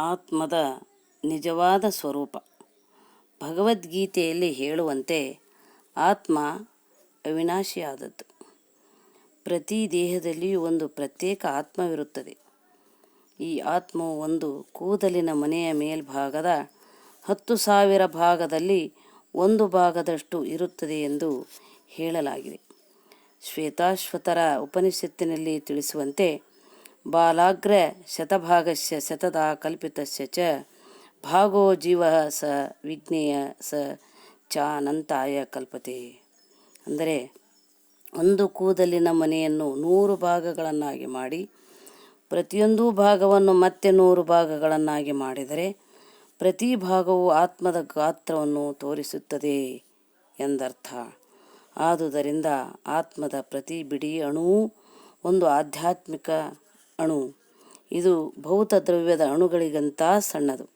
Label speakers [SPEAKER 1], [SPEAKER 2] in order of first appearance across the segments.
[SPEAKER 1] ಆತ್ಮದ ನಿಜವಾದ ಸ್ವರೂಪ. ಭಗವದ್ಗೀತೆಯಲ್ಲಿ ಹೇಳುವಂತೆ ಆತ್ಮ ಅವಿನಾಶಿಯಾದದ್ದು. ಪ್ರತಿ ದೇಹದಲ್ಲಿಯೂ ಒಂದು ಪ್ರತ್ಯೇಕ ಆತ್ಮವಿರುತ್ತದೆ. ಈ ಆತ್ಮವು ಒಂದು ಕೂದಲಿನ ಮನೆಯ ಮೇಲ್ಭಾಗದ ಹತ್ತು ಸಾವಿರ ಭಾಗದಲ್ಲಿ ಒಂದು ಭಾಗದಷ್ಟು ಇರುತ್ತದೆ ಎಂದು ಹೇಳಲಾಗಿದೆ. ಶ್ವೇತಾಶ್ವತರ ಉಪನಿಷತ್ತಿನಲ್ಲಿ ತಿಳಿಸುವಂತೆ ಬಾಲಾಗ್ರ ಶತಭಾಗಸ್ಯ ಶತದ ಕಲ್ಪಿತಸ್ಯ ಚ ಭಾಗೋ ಜೀವ ಸ ವಿಜ್ಞೇಯ ಸ ಚಾನಂತಾಯ ಕಲ್ಪತೆ. ಅಂದರೆ ಒಂದು ಕೂದಲಿನ ಮನೆಯನ್ನು ನೂರು ಭಾಗಗಳನ್ನಾಗಿ ಮಾಡಿ, ಪ್ರತಿಯೊಂದು ಭಾಗವನ್ನು ಮತ್ತೆ ನೂರು ಭಾಗಗಳನ್ನಾಗಿ ಮಾಡಿದರೆ ಪ್ರತಿ ಭಾಗವು ಆತ್ಮದ ಗಾತ್ರವನ್ನು ತೋರಿಸುತ್ತದೆ ಎಂದರ್ಥ. ಆದುದರಿಂದ ಆತ್ಮದ ಪ್ರತಿ ಬಿಡಿ ಅಣುವು ಒಂದು ಆಧ್ಯಾತ್ಮಿಕ ಅಣು. ಇದು ಭೌತ ದ್ರವ್ಯದ ಅಣುಗಳಿಗಿಂತ ಸಣ್ಣದು.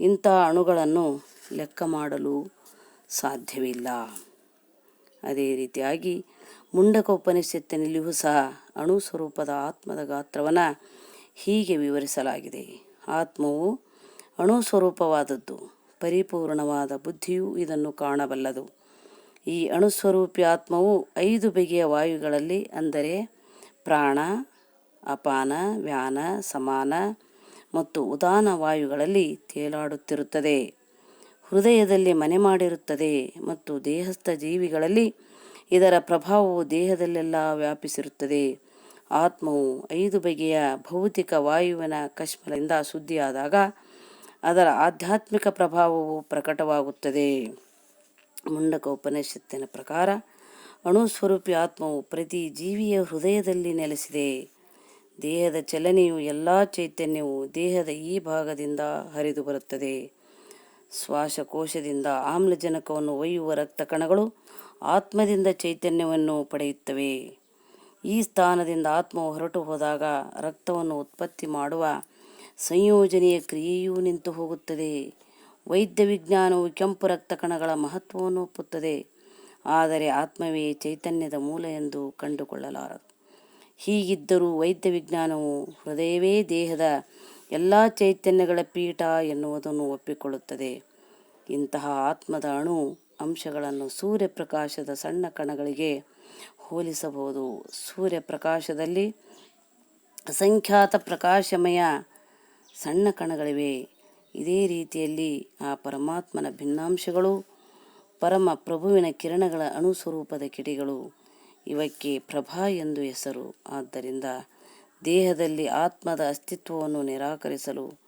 [SPEAKER 1] ಇಂಥ ಅಣುಗಳನ್ನು ಲೆಕ್ಕ ಮಾಡಲು ಸಾಧ್ಯವಿಲ್ಲ. ಅದೇ ರೀತಿಯಾಗಿ ಮುಂಡಕ ಉಪನಿಷತ್ತಿನಲ್ಲಿಯೂ ಸಹ ಅಣು ಸ್ವರೂಪದ ಆತ್ಮದ ಗಾತ್ರವನ್ನು ಹೀಗೆ ವಿವರಿಸಲಾಗಿದೆ. ಆತ್ಮವು ಅಣು ಸ್ವರೂಪವಾದದ್ದು. ಪರಿಪೂರ್ಣವಾದ ಬುದ್ಧಿಯು ಇದನ್ನು ಕಾಣಬಲ್ಲದು. ಈ ಅಣುಸ್ವರೂಪಿ ಆತ್ಮವು ಐದು ಬಗೆಯ ವಾಯುಗಳಲ್ಲಿ, ಅಂದರೆ ಪ್ರಾಣ ಅಪಾನ, ವ್ಯಾನ, ಸಮಾನ ಮತ್ತು ಉದಾನ ವಾಯುಗಳಲ್ಲಿ ತೇಲಾಡುತ್ತಿರುತ್ತದೆ. ಹೃದಯದಲ್ಲಿ ಮನೆ ಮಾಡಿರುತ್ತದೆ ಮತ್ತು ದೇಹಸ್ಥ ಜೀವಿಗಳಲ್ಲಿ ಇದರ ಪ್ರಭಾವವು ದೇಹದಲ್ಲೆಲ್ಲ ವ್ಯಾಪಿಸಿರುತ್ತದೆ. ಆತ್ಮವು ಐದು ಬಗೆಯ ಭೌತಿಕ ವಾಯುವಿನ ಕಶ್ಮಲದಿಂದ ಸುದ್ದಿಯಾದಾಗ ಅದರ ಆಧ್ಯಾತ್ಮಿಕ ಪ್ರಭಾವವು ಪ್ರಕಟವಾಗುತ್ತದೆ. ಮುಂಡಕ ಉಪನಿಷತ್ತಿನ ಪ್ರಕಾರ ಅಣುಸ್ವರೂಪಿ ಆತ್ಮವು ಪ್ರತಿ ಜೀವಿಯ ಹೃದಯದಲ್ಲಿ ನೆಲೆಸಿದೆ. ದೇಹದ ಚಲನೆಯು ಎಲ್ಲ ಚೈತನ್ಯವು ದೇಹದ ಈ ಭಾಗದಿಂದ ಹರಿದು ಬರುತ್ತದೆ. ಶ್ವಾಸಕೋಶದಿಂದ ಆಮ್ಲಜನಕವನ್ನು ಒಯ್ಯುವ ರಕ್ತ ಕಣಗಳು ಆತ್ಮದಿಂದ ಚೈತನ್ಯವನ್ನು ಪಡೆಯುತ್ತವೆ. ಈ ಸ್ಥಾನದಿಂದ ಆತ್ಮವು ಹೊರಟು ಹೋದಾಗ ರಕ್ತವನ್ನು ಉತ್ಪತ್ತಿ ಮಾಡುವ ಸಂಯೋಜನೆಯ ಕ್ರಿಯೆಯೂ ನಿಂತು ಹೋಗುತ್ತದೆ. ವೈದ್ಯ ವಿಜ್ಞಾನವು ಕೆಂಪು ರಕ್ತ ಕಣಗಳ ಮಹತ್ವವನ್ನು ಒಪ್ಪುತ್ತದೆ. ಆದರೆ ಆತ್ಮವೇ ಚೈತನ್ಯದ ಮೂಲ ಎಂದು ಕಂಡುಕೊಳ್ಳಲಾರದು. ಹೀಗಿದ್ದರೂ ವೈದ್ಯ ವಿಜ್ಞಾನವು ಹೃದಯವೇ ದೇಹದ ಎಲ್ಲ ಚೈತನ್ಯಗಳ ಪೀಠ ಎನ್ನುವುದನ್ನು ಒಪ್ಪಿಕೊಳ್ಳುತ್ತದೆ. ಇಂತಹ ಆತ್ಮದ ಅಣು ಅಂಶಗಳನ್ನು ಸೂರ್ಯಪ್ರಕಾಶದ ಸಣ್ಣ ಕಣಗಳಿಗೆ ಹೋಲಿಸಬಹುದು. ಸೂರ್ಯಪ್ರಕಾಶದಲ್ಲಿ ಅಸಂಖ್ಯಾತ ಪ್ರಕಾಶಮಯ ಸಣ್ಣ ಕಣಗಳಿವೆ. ಇದೇ ರೀತಿಯಲ್ಲಿ ಆ ಪರಮಾತ್ಮನ ಭಿನ್ನಾಂಶಗಳು, ಪರಮ ಪ್ರಭುವಿನ ಕಿರಣಗಳ ಅಣುಸ್ವರೂಪದ ಕಿಡಿಗಳು ಇವಕ್ಕೆ ಪ್ರಭಾ ಎಂದು ಹೆಸರು. ಆದ್ದರಿಂದ ದೇಹದಲ್ಲಿ ಆತ್ಮದ ಅಸ್ತಿತ್ವವನ್ನು ನಿರಾಕರಿಸಲು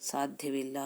[SPEAKER 1] ಸಾಧ್ಯವಿಲ್ಲ.